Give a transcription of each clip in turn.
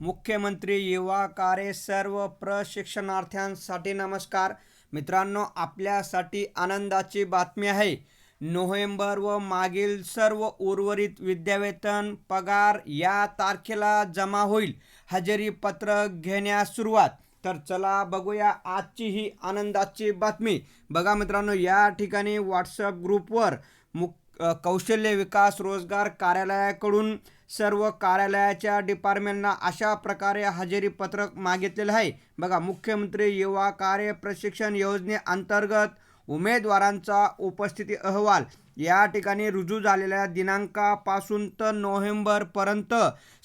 मुख्यमंत्री युवा कार्य सर्व प्रशिक्षणार्थ्यांसाठी नमस्कार. मित्रांनो आपल्यासाठी आनंदाची बातमी आहे. नोव्हेंबर व मागील सर्व उर्वरित विद्यावेतन पगार या तारखेला जमा होईल. हजेरी पत्र घेण्यास सुरुवात. तर चला बघूया आजची ही आनंदाची बातमी. बघा मित्रांनो या ठिकाणी व्हॉट्सअप ग्रुपवर मुक कौशल्य विकास रोजगार कार्यालयाकडून सर्व कार्यालयाच्या डिपार्टमेंटना अशा प्रकारे हजेरी पत्रक मागितलेलं आहे. बघा मुख्यमंत्री युवा कार्य प्रशिक्षण योजनेअंतर्गत उमेदवारांचा उपस्थिती अहवाल. या ठिकाणी रुजू झालेल्या दिनांकापासून तर नोव्हेंबरपर्यंत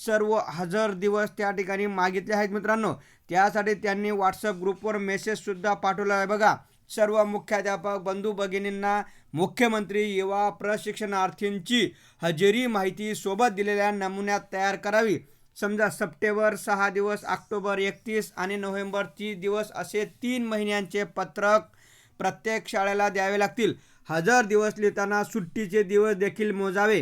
सर्व हजर दिवस त्या ठिकाणी मागितले आहेत मित्रांनो. त्यासाठी त्यांनी व्हॉट्सअप ग्रुपवर मेसेजसुद्धा पाठवला आहे. बघा सर्व मुख्याध्यापक बंधू भगिनींना मुख्यमंत्री युवा प्रशिक्षणार्थींची हजेरी माहिती सोबत दिलेल्या नमुन्यात तयार करावी. समजा सप्टेंबर सहा दिवस ऑक्टोबर एकतीस आणि नोव्हेंबर तीस दिवस असे तीन महिन्यांचे पत्रक प्रत्येक शाळेला द्यावे लागतील. हजर दिवस लिहिताना सुट्टीचे दिवस देखील मोजावे.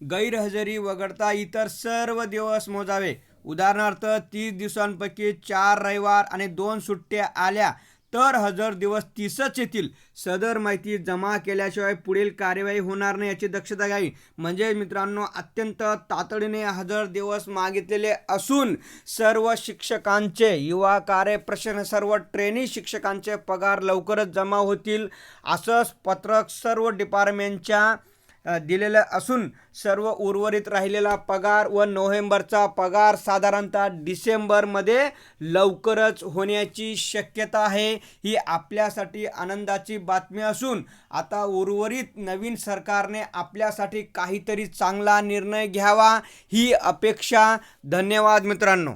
गैरहजेरी वगळता इतर सर्व दिवस मोजावे. उदाहरणार्थ तीस दिवसांपैकी चार रविवार आणि दोन सुट्ट्या आल्या तर हजर दिवस तीसच येतील. सदर माहिती जमा केल्याशिवाय पुढील कार्यवाही होणार नाही याची दक्षता घ्यावी. म्हणजे मित्रांनो अत्यंत तातडीने हजर दिवस मागितलेले असून सर्व शिक्षकांचे युवा कार्य सर्व ट्रेनी शिक्षकांचे पगार लवकरच जमा होतील. असंच पत्रक सर्व डिपार्टमेंटच्या दिलेलं असून सर्व उर्वरित राहिलेला पगार व नोव्हेंबरचा पगार साधारणतः डिसेंबरमध्ये लवकरच होण्याची शक्यता आहे ही आपल्यासाठी आनंदाची बातमी असून आता उर्वरित नवीन सरकारने आपल्यासाठी काहीतरी चांगला निर्णय घ्यावा ही अपेक्षा. धन्यवाद मित्रांनो.